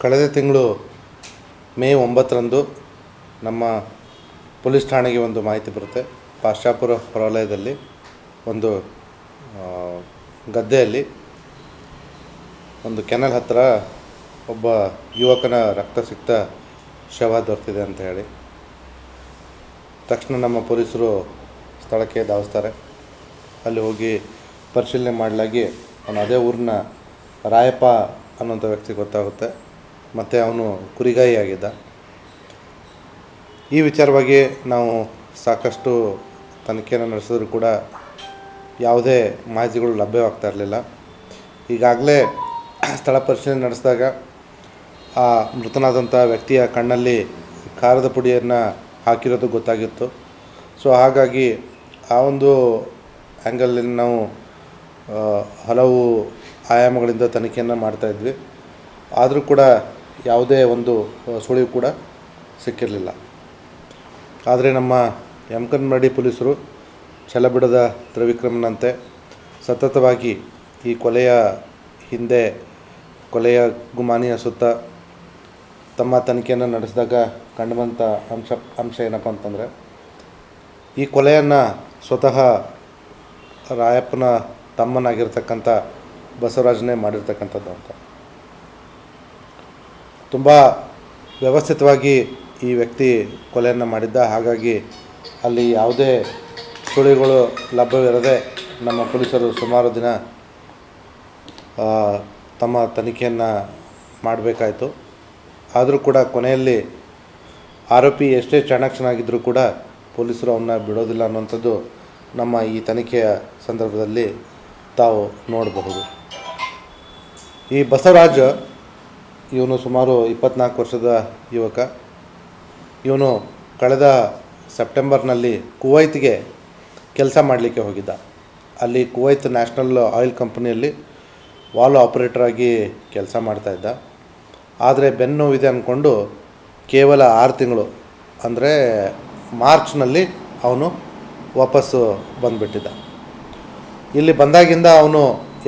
ಕಳೆದ ತಿಂಗಳು ಮೇ ಒಂಬತ್ತರಂದು ನಮ್ಮ ಪೊಲೀಸ್ ಠಾಣೆಗೆ ಒಂದು ಮಾಹಿತಿ ಬರುತ್ತೆ. ಪಾಶ್ಚಾಪುರ ಹೊರವಲಯದಲ್ಲಿ ಒಂದು ಗದ್ದೆಯಲ್ಲಿ ಒಂದು ಕೆನಲ್ ಹತ್ತಿರ ಒಬ್ಬ ಯುವಕನ ರಕ್ತ ಸಿಕ್ತ ಶವ ದೊರೆತಿದೆ ಅಂತ ಹೇಳಿ. ತಕ್ಷಣ ನಮ್ಮ ಪೊಲೀಸರು ಸ್ಥಳಕ್ಕೆ ಧಾವಿಸ್ತಾರೆ. ಅಲ್ಲಿ ಹೋಗಿ ಪರಿಶೀಲನೆ ಮಾಡಲಾಗಿ ಅವನು ಅದೇ ಊರಿನ ರಾಯಪ್ಪ ಅನ್ನೋಂಥ ವ್ಯಕ್ತಿ ಗೊತ್ತಾಗುತ್ತೆ. ಮತ್ತು ಅವನು ಕುರಿಗಾಯಿ ಆಗಿದ್ದ. ಈ ವಿಚಾರವಾಗಿ ನಾವು ಸಾಕಷ್ಟು ತನಿಖೆಯನ್ನು ನಡೆಸಿದ್ರು ಕೂಡ ಯಾವುದೇ ಮಾಹಿತಿಗಳು ಲಭ್ಯವಾಗ್ತಾ ಇರಲಿಲ್ಲ. ಈಗಾಗಲೇ ಸ್ಥಳ ಪರಿಶೀಲನೆ ನಡೆಸಿದಾಗ ಆ ಮೃತನಾದಂಥ ವ್ಯಕ್ತಿಯ ಕಣ್ಣಲ್ಲಿ ಖಾರದ ಪುಡಿಯನ್ನು ಹಾಕಿರೋದು ಗೊತ್ತಾಗಿತ್ತು. ಸೊ, ಹಾಗಾಗಿ ಆ ಒಂದು ಆ್ಯಂಗಲಲ್ಲಿ ನಾವು ಹಲವು ಆಯಾಮಗಳಿಂದ ತನಿಖೆಯನ್ನು ಮಾಡ್ತಾಯಿದ್ವಿ ಆದರೂ ಕೂಡ ಯಾವುದೇ ಒಂದು ಸುಳಿವು ಕೂಡ ಸಿಕ್ಕಿರಲಿಲ್ಲ. ಆದರೆ ನಮ್ಮ ಯಮಕನ್ಮಡಿ ಪೊಲೀಸರು ಛಲಬಿಡದ ತ್ರಿವಿಕ್ರಮನಂತೆ ಸತತವಾಗಿ ಈ ಕೊಲೆಯ ಹಿಂದೆ, ಕೊಲೆಯ ಗುಮಾನಿಯ ಸುತ್ತ ತಮ್ಮ ತನಿಖೆಯನ್ನು ನಡೆಸಿದಾಗ ಕಂಡುಬಂಥ ಅಂಶ ಅಂಶ ಏನಪ್ಪ ಅಂತಂದರೆ, ಈ ಕೊಲೆಯನ್ನು ಸ್ವತಃ ರಾಯಪ್ಪನ ತಮ್ಮನಾಗಿರ್ತಕ್ಕಂಥ ಬಸವರಾಜನೇ ಮಾಡಿರ್ತಕ್ಕಂಥದ್ದು ಅಂತ. ತುಂಬ ವ್ಯವಸ್ಥಿತವಾಗಿ ಈ ವ್ಯಕ್ತಿ ಕೊಲೆಯನ್ನು ಮಾಡಿದ್ದ. ಹಾಗಾಗಿ ಅಲ್ಲಿ ಯಾವುದೇ ಸುಳಿಗಳು ಲಭ್ಯವಿರದೆ ನಮ್ಮ ಪೊಲೀಸರು ಸುಮಾರು ದಿನ ತಮ್ಮ ತನಿಖೆಯನ್ನು ಮಾಡಬೇಕಾಯಿತು. ಆದರೂ ಕೂಡ ಕೊನೆಯಲ್ಲಿ ಆರೋಪಿ ಎಷ್ಟೇ ಚಾಣಾಕ್ಷನಾಗಿದ್ದರೂ ಕೂಡ ಪೊಲೀಸರು ಅವನ್ನ ಬಿಡೋದಿಲ್ಲ ಅನ್ನುವಂಥದ್ದು ನಮ್ಮ ಈ ತನಿಖೆಯ ಸಂದರ್ಭದಲ್ಲಿ ತಾವು ನೋಡಬಹುದು. ಈ ಬಸವರಾಜ್ ಇವನು ಸುಮಾರು ಇಪ್ಪತ್ನಾಲ್ಕು ವರ್ಷದ ಯುವಕ. ಇವನು ಕಳೆದ ಸೆಪ್ಟೆಂಬರ್ನಲ್ಲಿ ಕುವೈತ್ಗೆ ಕೆಲಸ ಮಾಡಲಿಕ್ಕೆ ಹೋಗಿದ್ದ. ಅಲ್ಲಿ ಕುವೈತ್ ನ್ಯಾಷನಲ್ ಆಯಿಲ್ ಕಂಪನಿಯಲ್ಲಿ ವಾಲ್ ಆಪರೇಟರ್ ಆಗಿ ಕೆಲಸ ಮಾಡ್ತಾಯಿದ್ದ ಆದರೆ ಬೆನ್ನು ನೋವಿದೆ ಅಂದ್ಕೊಂಡು ಕೇವಲ ಆರು ತಿಂಗಳು, ಅಂದರೆ ಮಾರ್ಚ್ನಲ್ಲಿ ಅವನು ವಾಪಸ್ಸು ಬಂದುಬಿಟ್ಟಿದ್ದ. ಇಲ್ಲಿ ಬಂದಾಗಿಂದ ಅವನು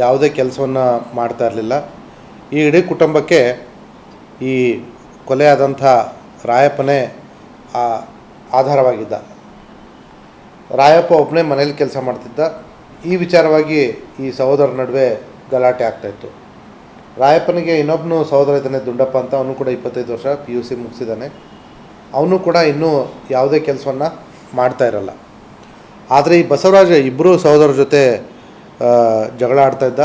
ಯಾವುದೇ ಕೆಲಸವನ್ನು ಮಾಡ್ತಾ ಇರಲಿಲ್ಲ. ಈ ಇಡೀ ಕುಟುಂಬಕ್ಕೆ ಈ ಕೊಲೆಯಾದಂಥ ರಾಯಪ್ಪನೇ ಆ ಆಧಾರವಾಗಿದ್ದ. ರಾಯಪ್ಪ ಒಬ್ಬನೇ ಮನೇಲಿ ಕೆಲಸ ಮಾಡ್ತಿದ್ದ. ಈ ವಿಚಾರವಾಗಿ ಈ ಸಹೋದರ ನಡುವೆ ಗಲಾಟೆ ಆಗ್ತಾಯಿತ್ತು ರಾಯಪ್ಪನಿಗೆ ಇನ್ನೊಬ್ಬನು ಸಹೋದರ ಇದ್ದಾನೆ ದುಂಡಪ್ಪ ಅಂತ ಅವನು ಕೂಡ ಇಪ್ಪತ್ತೈದು ವರ್ಷ ಪಿ ಯು ಸಿ ಮುಗಿಸಿದ್ದಾನೆ. ಅವನು ಕೂಡ ಇನ್ನೂ ಯಾವುದೇ ಕೆಲಸವನ್ನು ಮಾಡ್ತಾ ಇರಲ್ಲ. ಆದರೆ ಈ ಬಸವರಾಜ ಇಬ್ಬರೂ ಸಹೋದರ ಜೊತೆ ಜಗಳ ಆಡ್ತಾ ಇದ್ದ.